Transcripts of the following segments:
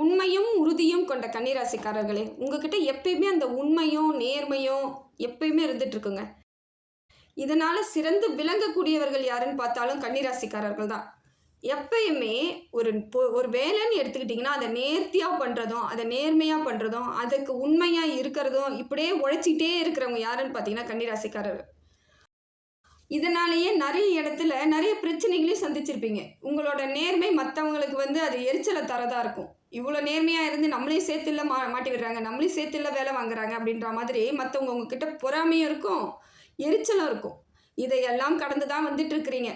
உண்மையும் உறுதியும் கொண்ட கன்னிராசிக்காரர்களே உங்ககிட்ட எப்பயுமே அந்த உண்மையும் நேர்மையும் எப்பயுமே இருந்துட்டு இருக்குங்க இதனால சிறந்து விளங்கக்கூடியவர்கள் யாருன்னு பார்த்தாலும் கன்னிராசிக்காரர்கள் தான். எப்பயுமே ஒரு ஒரு வேலைன்னு எடுத்துக்கிட்டிங்கன்னா அதை நேர்த்தியாக பண்ணுறதும் அதை நேர்மையாக பண்ணுறதும் அதுக்கு உண்மையாக இருக்கிறதும் இப்படியே உழைச்சிக்கிட்டே இருக்கிறவங்க யாருன்னு பார்த்தீங்கன்னா கன்னிராசிக்காரர்கள். இதனாலேயே நிறைய இடத்துல நிறைய பிரச்சனைகளையும் சந்திச்சிருப்பீங்க. உங்களோட நேர்மை மற்றவங்களுக்கு வந்து அது எரிச்சலை தரதாக இருக்கும். இவ்வளோ நேர்மையாக இருந்து நம்மளையும் சேர்த்து இல்லை மா மாட்டி விடுறாங்க. நம்மளையும் சேர்த்து இல்லை வேலை வாங்குறாங்க அப்படின்ற மாதிரி மற்றவங்க உங்ககிட்ட பொறாமையும் இருக்கும் எரிச்சலும் இருக்கும். இதையெல்லாம் கடந்து தான் வந்துட்டு இருக்கிறீங்க.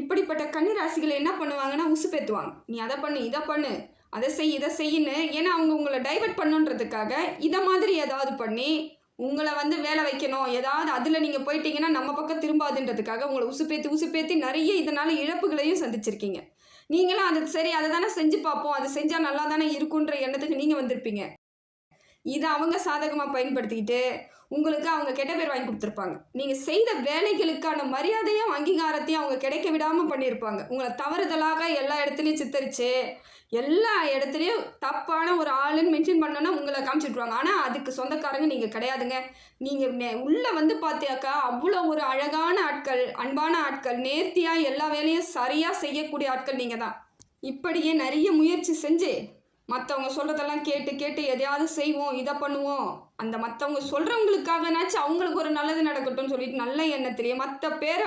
இப்படிப்பட்ட கன்னி ராசிகள் என்ன பண்ணுவாங்கன்னா உசுப்பேத்துவாங்க நீ அதை பண்ணு இதை பண்ணு அதை செய் இதை செய்யின்னு. ஏன்னா அவங்க உங்களை டைவர்ட் பண்ணுன்றதுக்காக இதை மாதிரி ஏதாவது பண்ணி உங்களை வந்து வேலை வைக்கணும். ஏதாவது அதில் நீங்கள் போயிட்டீங்கன்னா நம்ம பக்கம் திரும்பாதுன்றதுக்காக உங்களை உசுப்பேத்தி உசுப்பேத்தி நிறைய இதனால் இழப்புகளையும் சந்திச்சிருக்கீங்க. நீங்களும் அது சரி அதை தானே செஞ்சு பார்ப்போம். அது செஞ்சால் நல்லா தானே இருக்குன்ற எண்ணத்துக்கு நீங்கள் வந்திருப்பீங்க. இதை அவங்க சாதகமாக பயன்படுத்திக்கிட்டு உங்களுக்கு அவங்க கெட்ட பேர் வாங்கி கொடுத்துருப்பாங்க. நீங்கள் செய்த வேலைகளுக்கான மரியாதையும் அங்கீகாரத்தையும் அவங்க கிடைக்க விடாமல் பண்ணியிருப்பாங்க. உங்களை தவறுதலாக எல்லா இடத்துலையும் சித்தரித்து எல்லா இடத்துலையும் தப்பான ஒரு ஆளுன்னு மென்ஷன் பண்ணோன்னா உங்களை காமிச்சிட்ருவாங்க ஆனால் அதுக்கு சொந்தக்காரங்க நீங்கள் கிடையாதுங்க. நீங்கள் உள்ளே வந்து பார்த்தியாக்கா அவ்வளோ ஒரு அழகான ஆட்கள் அன்பான ஆட்கள் நேர்த்தியாக எல்லா வேலையும் சரியாக செய்யக்கூடிய ஆட்கள் நீங்கள் தான் இப்படியே நிறைய முயற்சி செஞ்சு மற்றவங்க சொல்கிறதெல்லாம் கேட்டு கேட்டு எதையாவது செய்வோம் இதை பண்ணுவோம். அந்த மற்றவங்க சொல்கிறவங்களுக்காகனாச்சும் அவங்களுக்கு ஒரு நல்லது நடக்கட்டும்னு சொல்லிட்டு நல்ல எண்ணத்திலேயே மற்ற பேரை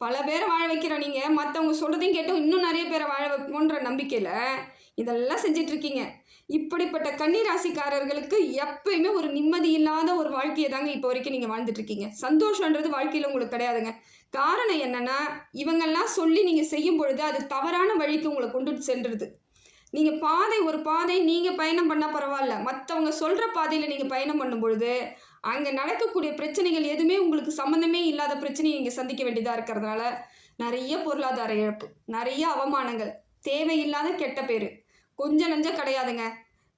பல பேரை வாழ வைக்கிற நீங்கள் மற்றவங்க சொல்கிறதையும் கேட்டு இன்னும் நிறைய பேரை வாழ வைப்போன்ற நம்பிக்கையில் இதெல்லாம் செஞ்சிட்டு இருக்கீங்க இப்படிப்பட்ட கன்னிராசிக்காரர்களுக்கு எப்பயுமே ஒரு நிம்மதி இல்லாத ஒரு வாழ்க்கையை தாங்க இப்போ வரைக்கும் நீங்கள் வாழ்ந்துட்டு இருக்கீங்க சந்தோஷன்றது வாழ்க்கையில் உங்களுக்கு கிடையாதுங்க. காரணம் என்னன்னா இவங்கெல்லாம் சொல்லி நீங்கள் செய்யும் பொழுது அது தவறான வழிக்கு உங்களை கொண்டுட்டு சென்றுது நீங்கள் பாதை ஒரு பாதை நீங்கள் பயணம் பண்ணால் பரவாயில்ல. மற்றவங்க சொல்கிற பாதையில் நீங்கள் பயணம் பண்ணும் பொழுது அங்கே நடக்கக்கூடிய பிரச்சனைகள் எதுவுமே உங்களுக்கு சம்மந்தமே இல்லாத பிரச்சனையை நீங்கள் சந்திக்க வேண்டியதாக இருக்கிறதுனால நிறைய பொருளாதார இழப்பு நிறைய அவமானங்கள் தேவையில்லாத கெட்ட பேர். கொஞ்சம் நஞ்சம் கிடையாதுங்க.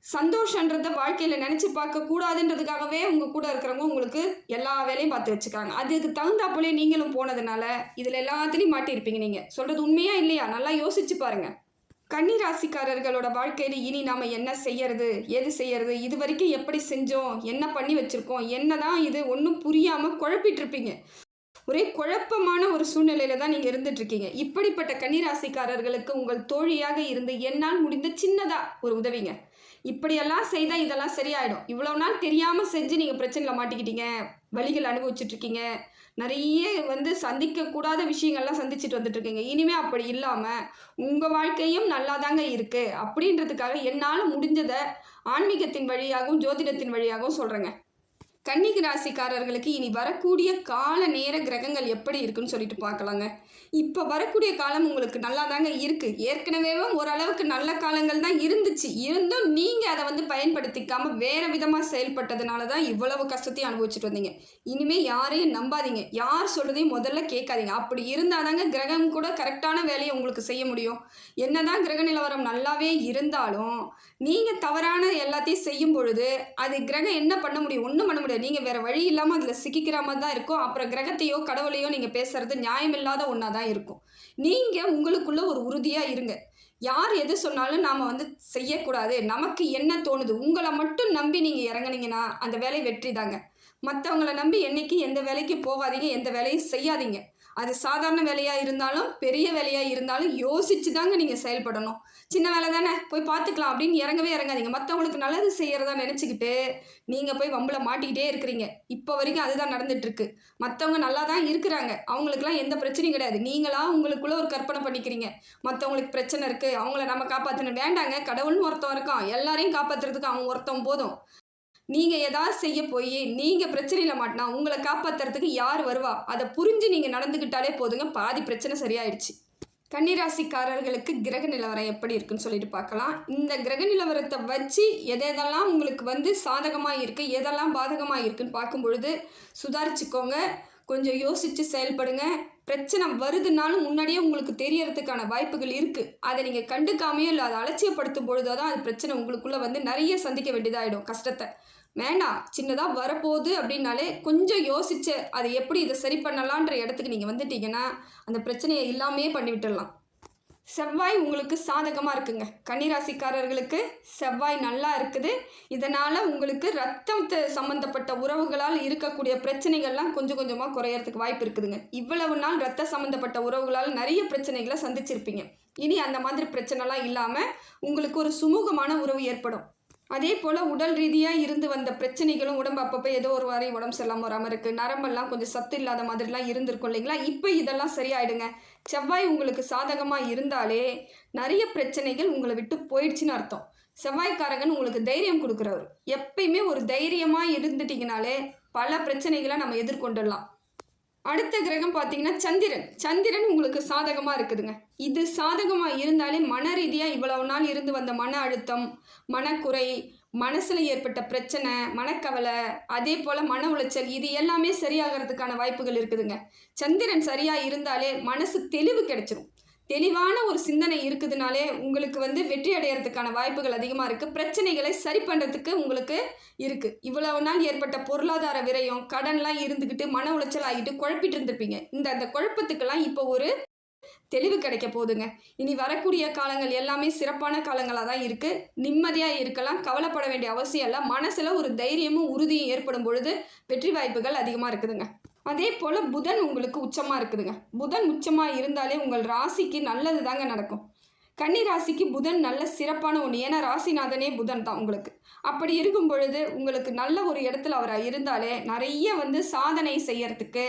சந்தோஷன்றத வாழ்க்கையில் நினச்சி பார்க்கக்கூடாதுன்றதுக்காகவே உங்கள் கூட இருக்கிறவங்க உங்களுக்கு எல்லா வேலையும் பார்த்து வச்சுக்காங்க அதுக்கு தகுந்தாப்புலே நீங்களும் போனதுனால இதில் எல்லாத்துலேயும் மாட்டியிருப்பீங்க நீங்கள் சொல்கிறது உண்மையா இல்லையா? நல்லா யோசிச்சு பாருங்கள் கன்னி ராசிக்காரர்களோட வாழ்க்கையில் இனி நாம் என்ன செய்யறது? எது செய்யறது? இது வரைக்கும் எப்படி செஞ்சோம்? என்ன பண்ணி வச்சுருக்கோம்? என்ன தான் இது ஒன்றும் புரியாமல் குழப்பிட்டு இருப்பீங்க ஒரே குழப்பமான ஒரு சூழ்நிலையில தான் நீங்கள் இருந்துட்டுருக்கீங்க. இப்படிப்பட்ட கன்னிராசிக்காரர்களுக்கு உங்கள் தோழியாக இருந்து என்னால் முடிந்த சின்னதாக ஒரு உதவிங்க. இப்படியெல்லாம் செய்தால் இதெல்லாம் சரியாயிடும். இவ்வளோ நாள் தெரியாமல் செஞ்சு நீங்கள் பிரச்சனையில் மாட்டிக்கிட்டீங்க. வழிகள் அனுபவிச்சுட்ருக்கீங்க நிறைய வந்து சந்திக்கக்கூடாத விஷயங்கள்லாம் சந்திச்சுட்டு வந்துட்டு இருக்கீங்க இனிமே அப்படி இல்லாமல் உங்கள் வாழ்க்கையும் நல்லா தாங்க இருக்குது அப்படின்றதுக்காக என்னால் முடிஞ்சதை ஆன்மீகத்தின் வழியாகவும் ஜோதிடத்தின் வழியாகவும் சொல்கிறேங்க கன்னிக்கு ராசிக்காரர்களுக்கு இனி வரக்கூடிய கால நேர கிரகங்கள் எப்படி இருக்குன்னு சொல்லிட்டு பார்க்கலாங்க. இப்போ வரக்கூடிய காலம் உங்களுக்கு நல்லா தாங்க இருக்குது ஏற்கனவே ஓரளவுக்கு நல்ல காலங்கள் தான் இருந்துச்சு. இருந்தும் நீங்கள் அதை வந்து பயன்படுத்திக்காம வேறு விதமாக செயல்பட்டதுனால தான் இவ்வளவு கஷ்டத்தையும் அனுபவிச்சுட்டு வந்தீங்க. இனிமேல் யாரையும் நம்பாதீங்க. யார் சொல்கிறதையும் முதல்ல கேட்காதீங்க. அப்படி இருந்தால் தாங்க கிரகம் கூட கரெக்டான வேலையை உங்களுக்கு செய்ய முடியும். என்னதான் கிரக நிலவரம் நல்லாவே இருந்தாலும் நீங்கள் தவறான எல்லாத்தையும் செய்யும் பொழுது அது கிரகம் என்ன பண்ண முடியும்? ஒன்றும் பண்ண முடியாது. நீங்கள் வேறு வழி இல்லாமல் அதில் சிக்கிக்கிற மாதிரி தான் இருக்கும். அப்புறம் கிரகத்தையோ கடவுளையோ நீங்கள் பேசுகிறது நியாயமில்லாத ஒன்றா தான் இருக்கும். நீங்கள் உங்களுக்குள்ளே ஒரு உறுதியாக இருங்க. யார் எது சொன்னாலும் நாம் வந்து செய்யக்கூடாது. நமக்கு என்ன தோணுது? உங்களை மட்டும் நம்பி நீங்கள் இறங்குனீங்கன்னா அந்த வேலை வெற்றி தாங்க. மற்றவங்கள நம்பி என்னைக்கு எந்த வேலைக்கு போகாதீங்க எந்த வேலையும் செய்யாதீங்க. அது சாதாரண வேலையாக இருந்தாலும் பெரிய வேலையாக இருந்தாலும் யோசிச்சு தாங்க நீங்கள் செயல்படணும். சின்ன வேலை தானே போய் பார்த்துக்கலாம் அப்படின்னு இறங்கவே இறங்காதீங்க. மற்றவங்களுக்கு நல்லது செய்கிறதா நினச்சிக்கிட்டு நீங்கள் போய் வம்பில் மாட்டிக்கிட்டே இருக்கிறீங்க. இப்போ வரைக்கும் அதுதான் நடந்துட்டுருக்கு. மற்றவங்க நல்லா தான் இருக்கிறாங்க. அவங்களுக்குலாம் எந்த பிரச்சனையும் கிடையாது. நீங்களாக உங்களுக்குள்ளே ஒரு கற்பனை பண்ணிக்கிறீங்க. மற்றவங்களுக்கு பிரச்சனை இருக்குது அவங்கள நம்ம காப்பாற்றணும் வேண்டாங்க கடவுள்னு ஒருத்தன் இருக்கான். எல்லாரையும் காப்பாற்றுறதுக்கு அவன் ஒருத்தன் போதும். நீங்கள் ஏதாவது செய்ய போய் நீங்கள் பிரச்சனையில் மாட்டினா உங்களை காப்பாற்றுறதுக்கு யார் வருவா? அதை புரிஞ்சு நீங்கள் நடந்துக்கிட்டாலே போதுங்க. பாதி பிரச்சனை சரியாயிடுச்சு. கன்னிராசிக்காரர்களுக்கு கிரக நிலவரம் எப்படி இருக்குன்னு சொல்லிட்டு பார்க்கலாம். இந்த கிரக நிலவரத்தை வச்சு எதெல்லாம் உங்களுக்கு வந்து சாதகமாக இருக்குது எதெல்லாம் பாதகமாக இருக்குன்னு பார்க்கும் பொழுது சுதாரிச்சுக்கோங்க. கொஞ்சம் யோசித்து செயல்படுங்க. பிரச்சனை வருதுனாலும் முன்னாடியே உங்களுக்கு தெரியறதுக்கான வாய்ப்புகள் இருக்குது அதை நீங்கள் கண்டுக்காமையோ இல்லை அதை அலட்சியப்படுத்தும் பொழுதோ தான் அது பிரச்சனை உங்களுக்குள்ளே வந்து நிறைய சந்திக்க வேண்டியதாகிடும் கஷ்டத்தை. வேண்டாம் சின்னதாக வரப்போகுது அப்படின்னாலே கொஞ்சம் யோசிச்சு அதை எப்படி இதை சரி பண்ணலான்ற இடத்துக்கு நீங்கள் வந்துட்டீங்கன்னா அந்த பிரச்சனையை இல்லாமையே பண்ணி விட்டுடலாம். செவ்வாய் உங்களுக்கு சாதகமாக இருக்குங்க. கன்னிராசிக்காரர்களுக்கு செவ்வாய் நல்லா இருக்குது. இதனால் உங்களுக்கு ரத்தத்தை சம்மந்தப்பட்ட உறவுகளால் இருக்கக்கூடிய பிரச்சனைகள்லாம் கொஞ்சம் கொஞ்சமாக குறையறதுக்கு வாய்ப்பு இருக்குதுங்க. இவ்வளவு நாள் ரத்த சம்மந்தப்பட்ட உறவுகளால் நிறைய பிரச்சனைகளை சந்திச்சிருப்பீங்க. இனி அந்த மாதிரி பிரச்சனைலாம் இல்லாமல் உங்களுக்கு ஒரு சுமூகமான உறவு ஏற்படும். அதே போல் உடல் ரீதியாக இருந்து வந்த பிரச்சனைகளும் உடம்பு அப்பப்போ ஏதோ ஒரு வாரி உடம்பு சரியில்லாமல் வராமல் இருக்குது நரம்பெல்லாம் கொஞ்சம் சத்து இல்லாத மாதிரிலாம் இருந்திருக்கும் இல்லைங்களா? இப்போ இதெல்லாம் சரியாயிடுங்க. செவ்வாய் உங்களுக்கு சாதகமாக இருந்தாலே நிறைய பிரச்சனைகள் உங்களை விட்டு போயிடுச்சுன்னு அர்த்தம். செவ்வாய்க்காரங்கன்னு உங்களுக்கு தைரியம் கொடுக்குறவர். எப்பயுமே ஒரு தைரியமாக இருந்துட்டீங்கனாலே பல பிரச்சனைகளை நம்ம எதிர்கொண்டுடலாம். அடுத்த கிரகம் பார்த்தீங்கன்னா சந்திரன். சந்திரன் உங்களுக்கு சாதகமாக இருக்குதுங்க. இது சாதகமாக இருந்தாலே மன ரீதியாக இவ்வளவு நாள் இருந்து வந்த மன அழுத்தம் மனக்குறை மனசில் ஏற்பட்ட பிரச்சனை மனக்கவலை அதே போல் மன உளைச்சல் இது எல்லாமே சரியாகிறதுக்கான வாய்ப்புகள் இருக்குதுங்க. சந்திரன் சரியாக இருந்தாலே மனசு தெளிவு கிடைச்சிரும். தெளிவான ஒரு சிந்தனை இருக்குதுனாலே உங்களுக்கு வந்து வெற்றி அடையிறதுக்கான வாய்ப்புகள் அதிகமாக இருக்குது பிரச்சனைகளை சரி பண்ணுறதுக்கு உங்களுக்கு இருக்குது இவ்வளவு நாள் ஏற்பட்ட பொருளாதார விரயம் கடன்லாம் இருந்துக்கிட்டு மன உளைச்சல் ஆகிட்டு குழப்பிட்டு இருந்திருப்பீங்க. இந்த அந்த குழப்பத்துக்கெல்லாம் இப்போ ஒரு தெளிவு கிடைக்க போகுதுங்க. இனி வரக்கூடிய காலங்கள் எல்லாமே சிறப்பான காலங்களாக தான் இருக்குது நிம்மதியாக இருக்கலாம். கவலைப்பட வேண்டிய அவசியம் இல்லை. மனசில் ஒரு தைரியமும் உறுதியும் ஏற்படும் பொழுது வெற்றி வாய்ப்புகள் அதிகமாக இருக்குதுங்க. அதே போல் புதன் உங்களுக்கு உச்சமாக இருக்குதுங்க. புதன் உச்சமாக இருந்தாலே உங்கள் ராசிக்கு நல்லது தாங்க நடக்கும். கன்னி ராசிக்கு புதன் நல்ல சிறப்பான ஒன்று ஏன்னா ராசிநாதனே புதன் தான் உங்களுக்கு. அப்படி இருக்கும் பொழுது உங்களுக்கு நல்ல ஒரு இடத்துல அவராக இருந்தாலே நிறைய வந்து சாதனை செய்யறதுக்கு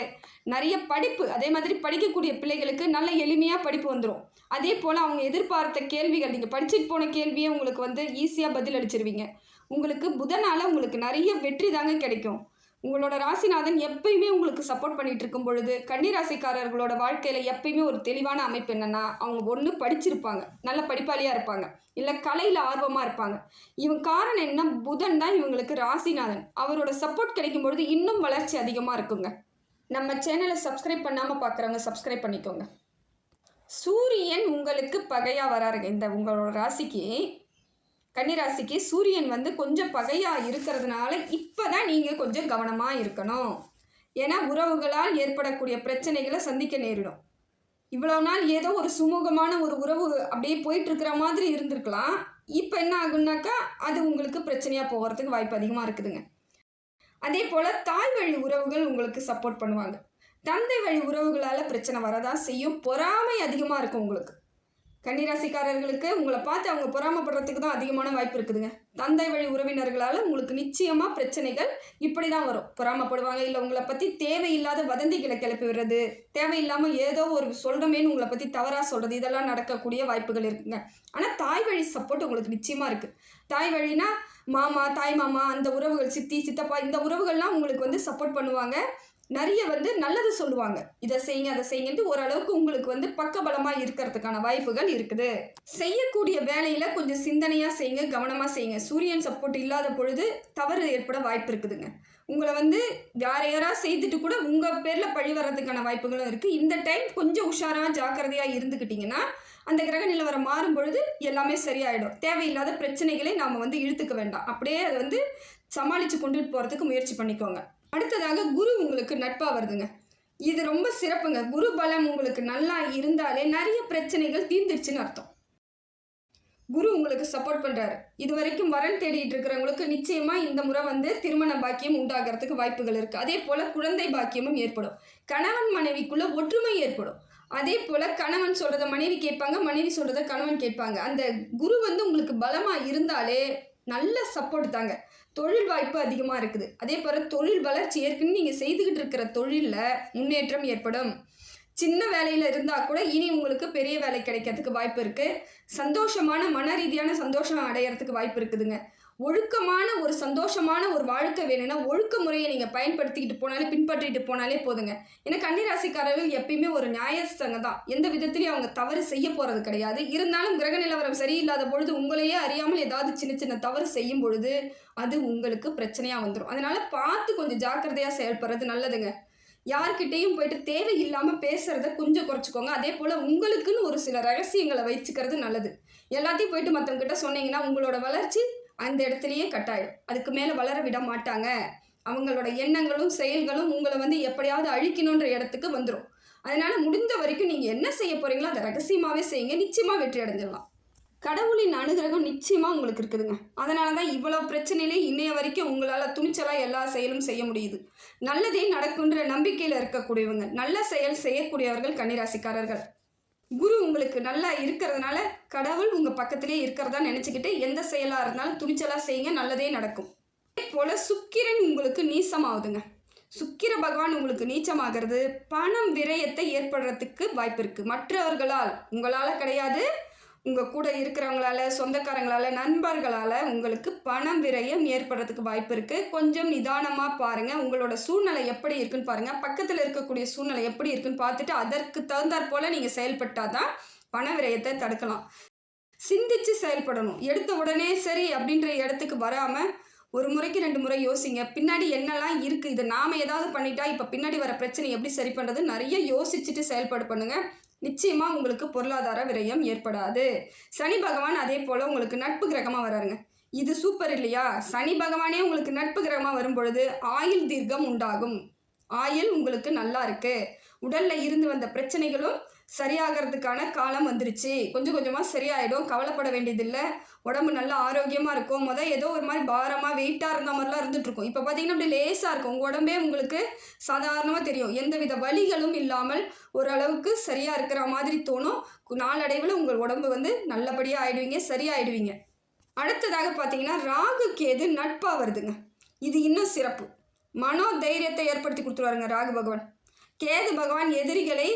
நிறைய படிப்பு அதே மாதிரி படிக்கக்கூடிய பிள்ளைகளுக்கு நல்ல எளிமையாக படிப்பு வந்துடும் அதே போல் அவங்க எதிர்பார்த்த கேள்விகள் நீங்கள் படிச்சுட்டு போன கேள்வியே உங்களுக்கு வந்து ஈஸியாக பதில் அளிச்சிருவீங்க உங்களுக்கு புதனால் உங்களுக்கு நிறைய வெற்றி தாங்க கிடைக்கும். உங்களோட ராசிநாதன் எப்பயுமே உங்களுக்கு சப்போர்ட் பண்ணிட்டு இருக்கும் பொழுது கன்னிராசிக்காரர்களோட வாழ்க்கையில் எப்பயுமே ஒரு தெளிவான அமைப்பு என்னன்னா அவங்க ஒன்று படிச்சிருப்பாங்க. நல்ல படிப்பாளியாக இருப்பாங்க. இல்லை கலையில் ஆர்வமாக இருப்பாங்க. இவங்க காரணம் என்ன புதன் தான் இவங்களுக்கு ராசிநாதன். அவரோட சப்போர்ட் கிடைக்கும் பொழுது இன்னும் வளர்ச்சி அதிகமாக இருக்குங்க. நம்ம சேனலை சப்ஸ்கிரைப் பண்ணாமல் பார்க்குறவங்க சப்ஸ்கிரைப் பண்ணிக்கோங்க. சூரியன் உங்களுக்கு பகையாக வராருங்க. இந்த உங்களோட ராசிக்கு கன்னிராசிக்கு சூரியன் வந்து கொஞ்சம் பகையாக இருக்கிறதுனால இப்போ தான் நீங்கள் கொஞ்சம் கவனமாக இருக்கணும். ஏன்னா உறவுகளால் ஏற்படக்கூடிய பிரச்சனைகளை சந்திக்க நேரிடும். இவ்வளோ நாள் ஏதோ ஒரு சுமூகமான ஒரு உறவு அப்படியே போயிட்டுருக்கிற மாதிரி இருந்திருக்கலாம். இப்போ என்ன ஆகுனாக்கா அது உங்களுக்கு பிரச்சனையாக போகிறதுக்கு வாய்ப்பு அதிகமாக இருக்குதுங்க. அதே போல் தாய் வழி உறவுகள் உங்களுக்கு சப்போர்ட் பண்ணுவாங்க. தந்தை வழி உறவுகளால் பிரச்சனை வரதான் செய்யும். பொறாமை அதிகமாக இருக்கும் உங்களுக்கு. கன்னிராசிக்காரர்களுக்கு உங்களை பார்த்து அவங்க பொறாமப்படுறதுக்கு தான் அதிகமான வாய்ப்பு இருக்குதுங்க. தந்தை வழி உறவினர்களால் உங்களுக்கு நிச்சயமாக பிரச்சனைகள் இப்படி தான் வரும். பொறாமப்படுவாங்க இல்லை உங்களை பற்றி தேவையில்லாத வதந்திகளை கிளப்பி விடுறது தேவையில்லாமல் ஏதோ ஒரு சொல்கிறமேன்னு உங்களை பற்றி தவறாக சொல்கிறது இதெல்லாம் நடக்கக்கூடிய வாய்ப்புகள் இருக்குங்க. ஆனால் தாய் வழி சப்போர்ட் உங்களுக்கு நிச்சயமாக இருக்குது தாய் வழினா மாமா தாய் மாமா அந்த உறவுகள் சித்தி சித்தப்பா இந்த உறவுகள்லாம் உங்களுக்கு வந்து சப்போர்ட் பண்ணுவாங்க. நிறைய வந்து நல்லது சொல்லுவாங்க. இதை செய்யுங்க அதை செய்யுங்கன்ட்டு ஓரளவுக்கு உங்களுக்கு வந்து பக்கபலமாக இருக்கிறதுக்கான வாய்ப்புகள் இருக்குது. செய்யக்கூடிய வேலையில் கொஞ்சம் சிந்தனையாக செய்யுங்க கவனமாக செய்யுங்க. சூரியன் சப்போர்ட் இல்லாத பொழுது தவறு ஏற்பட வாய்ப்பு இருக்குதுங்க. உங்களை வந்து யார் யாராக செய்துட்டு கூட உங்கள் பேரில் பழி வர்றதுக்கான வாய்ப்புகளும் இருக்குது இந்த டைம் கொஞ்சம் உஷாராக ஜாக்கிரதையாக இருந்துக்கிட்டிங்கன்னா அந்த கிரக நிலவரம் மாறும் பொழுது எல்லாமே சரியாயிடும். தேவையில்லாத பிரச்சனைகளை நாம் வந்து இழுத்துக்க வேண்டாம். அப்படியே அதை வந்து சமாளித்து கொண்டுட்டு போகிறதுக்கு முயற்சி பண்ணிக்கோங்க. அடுத்ததாக குரு உங்களுக்கு நட்பாக வருதுங்க. இது ரொம்ப சிறப்புங்க. குரு பலம் உங்களுக்கு நல்லா இருந்தாலே நிறைய பிரச்சனைகள் தீர்ந்துருச்சுன்னு அர்த்தம். குரு உங்களுக்கு சப்போர்ட் பண்ணுறாரு இது வரைக்கும் வரன் தேடிட்டு இருக்கிறவங்களுக்கு நிச்சயமாக இந்த முறை வந்து திருமண பாக்கியம் உண்டாகிறதுக்கு வாய்ப்புகள் இருக்குது அதே போல் குழந்தை பாக்கியமும் ஏற்படும். கணவன் மனைவிக்குள்ளே ஒற்றுமை ஏற்படும். அதே போல் கணவன் சொல்கிறத மனைவி கேட்பாங்க மனைவி சொல்கிறத கணவன் கேட்பாங்க. அந்த குரு வந்து உங்களுக்கு பலமாக இருந்தாலே நல்ல சப்போர்ட் தாங்க. தொழில் வாய்ப்பு அதிகமாக இருக்குது. அதே போல் தொழில் வளர்ச்சி ஏற்கனவே நீங்கள் செய்துக்கிட்டு இருக்கிற தொழிலில் முன்னேற்றம் ஏற்படும். சின்ன வேலையில் இருந்தால் கூட இனி உங்களுக்கு பெரிய வேலை கிடைக்கிறதுக்கு வாய்ப்பு இருக்குது சந்தோஷமான மன ரீதியான சந்தோஷம் அடையிறதுக்கு வாய்ப்பு இருக்குதுங்க. ஒழுக்கமான ஒரு சந்தோஷமான ஒரு வாழ்க்கை வேணும்னா ஒழுக்க முறையை நீங்கள் பயன்படுத்திக்கிட்டு போனாலே பின்பற்றிட்டு போனாலே போதுங்க. ஏன்னா கன்னிராசிக்காரர்கள் எப்பயுமே ஒரு நியாயஸ்தங்க தான். எந்த விதத்துலையும் அவங்க தவறு செய்ய போகிறது கிடையாது. இருந்தாலும் கிரக நிலவரம் சரியில்லாத பொழுது உங்களையே அறியாமல் ஏதாவது சின்ன சின்ன தவறு செய்யும் பொழுது அது உங்களுக்கு பிரச்சனையாக வந்துடும் அதனால் பார்த்து கொஞ்சம் ஜாக்கிரதையாக செயல்படுறது நல்லதுங்க. யார்கிட்டையும் போயிட்டு தேவையில்லாமல் பேசுகிறத கொஞ்சம் குறைச்சிக்கோங்க. அதே போல் உங்களுக்குன்னு ஒரு சில ரகசியங்களை வச்சுக்கிறது நல்லது. எல்லாத்தையும் போயிட்டு மற்றவங்ககிட்ட சொன்னீங்கன்னா உங்களோட வளர்ச்சி அந்த இடத்துலையே கட்டாயம் அதுக்கு மேலே வளர விட மாட்டாங்க. அவங்களோட எண்ணங்களும் செயல்களும் உங்களை வந்து எப்படியாவது அழிக்கணுன்ற இடத்துக்கு வந்துடும் அதனால் முடிந்த வரைக்கும் நீங்கள் என்ன செய்ய போகிறீங்களோ அதை ரகசியமாகவே செய்யுங்க. நிச்சயமாக வெற்றி அடைஞ்சிடலாம். கடவுளின் அனுகிரகம் நிச்சயமாக உங்களுக்கு இருக்குதுங்க. அதனால தான் இவ்வளோ பிரச்சனையிலே இன்னைய வரைக்கும் உங்களால் துணிச்சலாக எல்லா செயலும் செய்ய முடியுது. நல்லதே நடக்குன்ற நம்பிக்கையில் இருக்கக்கூடியவங்க நல்ல செயல் செய்யக்கூடியவர்கள் கன்னிராசிக்காரர்கள். குரு உங்களுக்கு நல்லா இருக்கிறதுனால கடவுள் உங்கள் பக்கத்திலே இருக்கிறதா நினச்சிக்கிட்டு எந்த செயலாக இருந்தாலும் துணிச்சலாக செய்யுங்க நல்லதே நடக்கும். அதே போல் சுக்கிரன் உங்களுக்கு நீசமாகுதுங்க. சுக்கிர பகவான் உங்களுக்கு நீச்சமாகிறது. பணம் விரயத்தை ஏற்படுறதுக்கு வாய்ப்பு இருக்குது மற்றவர்களால் உங்களால் கிடையாது. உங்கள் கூட இருக்கிறவங்களால சொந்தக்காரங்களால நண்பர்களால் உங்களுக்கு பணம் விரயம் ஏற்படுறதுக்கு வாய்ப்பு இருக்குது கொஞ்சம் நிதானமாக பாருங்கள் உங்களோட சூழ்நிலை எப்படி இருக்குன்னு பாருங்கள் பக்கத்தில் இருக்கக்கூடிய சூழ்நிலை எப்படி இருக்குன்னு பார்த்துட்டு அதற்கு தகுந்தாற் போல் நீங்கள் செயல்பட்டால் தான் பண விரயத்தை தடுக்கலாம். சிந்திச்சு செயல்படணும். எடுத்த உடனே சரி அப்படின்ற இடத்துக்கு வராமல் ஒரு முறைக்கு ரெண்டு முறை யோசிங்க. பின்னாடி என்னெல்லாம் இருக்குது இதை நாம் ஏதாவது பண்ணிட்டா இப்போ பின்னாடி வர பிரச்சனை எப்படி சரி பண்ணுறது நிறைய யோசிச்சுட்டு செயல்பாடு பண்ணுங்கள் நிச்சயமாக உங்களுக்கு பொருளாதார விரயம் ஏற்படாது. சனி பகவான் அதே போல் உங்களுக்கு நட்பு கிரகமாக வராருங்க. இது சூப்பர் இல்லையா? சனி பகவானே உங்களுக்கு நட்பு கிரகமாக வரும் பொழுது ஆயுள் தீர்க்கம் உண்டாகும். ஆயில் உங்களுக்கு நல்லா இருக்கு. உடல்ல இருந்து வந்த பிரச்சனைகளும் சரியாகிறதுக்கான காலம் வந்துருச்சு. கொஞ்சம் கொஞ்சமாக சரியாயிடும். கவலைப்பட வேண்டியதில்லை. உடம்பு நல்லா ஆரோக்கியமாக இருக்கும். மொதல் ஏதோ ஒரு மாதிரி பாரமாக வெயிட்டாக இருந்த மாதிரிலாம் இருந்துகிட்ருக்கும் இப்போ பார்த்தீங்கன்னா அப்படியே லேசாக இருக்கும். உங்கள் உடம்பே உங்களுக்கு சாதாரணமாக தெரியும். எந்தவித வலிகளும் இல்லாமல் ஓரளவுக்கு சரியாக இருக்கிற மாதிரி தோணும். நாளடைவில் உங்கள் உடம்பு வந்து நல்லபடியாக ஆயிடுவீங்க சரியாயிடுவீங்க. அடுத்ததாக பார்த்தீங்கன்னா ராகு கேது நட்பாக வருதுங்க. இது இன்னும் சிறப்பு. மனோ தைரியத்தை ஏற்படுத்தி கொடுத்துருவாருங்க ராகு பகவான். கேது பகவான் எதிரிகளை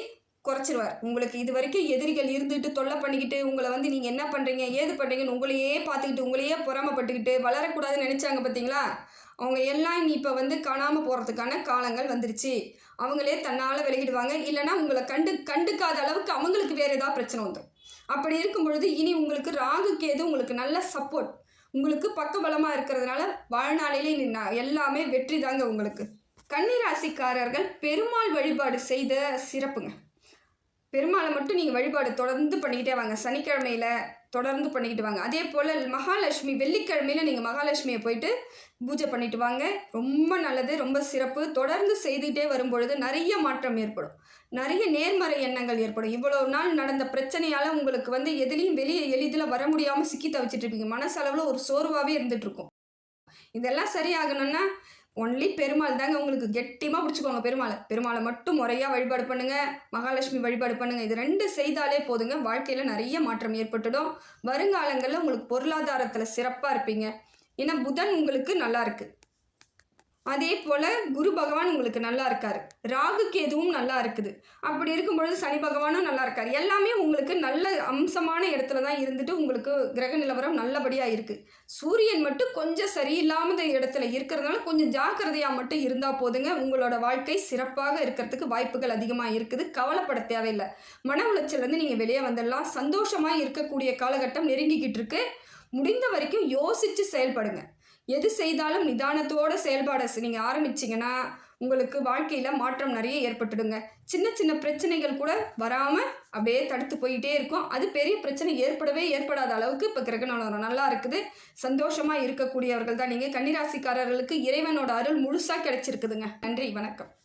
குறைச்சிருவார். உங்களுக்கு இது வரைக்கும் எதிரிகள் இருந்துட்டு தொல்லை பண்ணிக்கிட்டு உங்களை வந்து நீங்கள் என்ன பண்ணுறீங்க ஏது பண்ணுறீங்கன்னு உங்களையே பார்த்துக்கிட்டு உங்களையே பொறாமப்பட்டுக்கிட்டு வளரக்கூடாதுன்னு நினச்சாங்க பார்த்தீங்களா அவங்க எல்லாம் இனி இப்போ வந்து காணாமல் போகிறதுக்கான காலங்கள் வந்துருச்சு. அவங்களே தன்னால் விலகிடுவாங்க. இல்லைன்னா உங்களை கண்டு கண்டுக்காத அளவுக்கு அவங்களுக்கு வேறு ஏதாவது பிரச்சனை வந்துடும் அப்படி இருக்கும் பொழுது இனி உங்களுக்கு ராகு கேது உங்களுக்கு நல்ல சப்போர்ட் உங்களுக்கு பக்கபலமாக இருக்கிறதுனால வாழ்நாளிலே எல்லாமே வெற்றி தாங்க உங்களுக்கு. கன்னிராசிக்காரர்கள் பெருமாள் வழிபாடு செய்த சிறப்புங்க. பெருமாளை மட்டும் நீங்கள் வழிபாடு தொடர்ந்து பண்ணிக்கிட்டே வாங்க. சனிக்கிழமையில் தொடர்ந்து பண்ணிக்கிட்டு வாங்க. அதே போல் மகாலட்சுமி வெள்ளிக்கிழமையில் நீங்கள் மகாலட்சுமியை போயிட்டு பூஜை பண்ணிட்டு வாங்க. ரொம்ப நல்லது ரொம்ப சிறப்பு. தொடர்ந்து செய்துகிட்டே வரும்பொழுது நிறைய மாற்றம் ஏற்படும். நிறைய நேர்மறை எண்ணங்கள் ஏற்படும். இவ்வளோ நாள் நடந்த பிரச்சனையால் உங்களுக்கு வந்து எதுலேயும் வெளியே எளிதில் வர முடியாமல் சிக்கி தவிச்சிட்டு இருப்பீங்க. மனசளவில் ஒரு சோர்வாகவே இருந்துகிட்ருக்கும் இதெல்லாம் சரியாகணும்னா ஒன்லி பெருமாள் தாங்க உங்களுக்கு கெட்டியமாக பிடிச்சிக்கோங்க பெருமாளை. பெருமாளை மட்டும் முறையாக வழிபாடு பண்ணுங்கள் மகாலட்சுமி வழிபாடு பண்ணுங்கள் இது ரெண்டு செய்தாலே போதுங்க. வாழ்க்கையில் நிறைய மாற்றம் ஏற்பட்டுடும். வருங்காலங்களில் உங்களுக்கு பொருளாதாரத்தில் சிறப்பாக இருப்பீங்க. ஏன்னா புதன் உங்களுக்கு நல்லாயிருக்கு அதே போல் குரு பகவான் உங்களுக்கு நல்லா இருக்காரு. ராகு கேதுவும் நல்லா இருக்குது. அப்படி இருக்கும் பொழுது சனி பகவானும் நல்லா இருக்காரு. எல்லாமே உங்களுக்கு நல்ல அம்சமான இடத்துல தான் இருந்துட்டு உங்களுக்கு கிரக நிலவரம் நல்லபடியாக இருக்குது சூரியன் மட்டும் கொஞ்சம் சரியில்லாத இடத்துல இருக்கிறதுனால கொஞ்சம் ஜாக்கிரதையாக மட்டும் இருந்தால் போதுங்க. உங்களோட வாழ்க்கை சிறப்பாக இருக்கிறதுக்கு வாய்ப்புகள் அதிகமாக இருக்குது. கவலைப்பட தேவையில்லை. மன உளைச்சலேருந்து நீங்கள் வெளியே வந்துடலாம். சந்தோஷமாக இருக்கக்கூடிய காலகட்டம் நெருங்கிக்கிட்டு இருக்கு. முடிந்த வரைக்கும் யோசித்து செயல்படுங்க. எது செய்தாலும் நிதானத்தோட செயல்பாட நீங்கள் ஆரம்பிச்சிங்கன்னா உங்களுக்கு வாழ்க்கையில் மாற்றம் நிறைய ஏற்பட்டுடுங்க. சின்ன சின்ன பிரச்சனைகள் கூட வராமல் அப்படியே தடுத்து போயிட்டே இருக்கும். அது பெரிய பிரச்சனை ஏற்படவே ஏற்படாத அளவுக்கு இப்போ கிரக நல்லா இருக்குது. சந்தோஷமாக இருக்கக்கூடியவர்கள் தான் நீங்கள் கன்னிராசிக்காரர்களுக்கு இறைவனோட அருள் முழுசாக கிடைச்சிருக்குதுங்க. நன்றி வணக்கம்.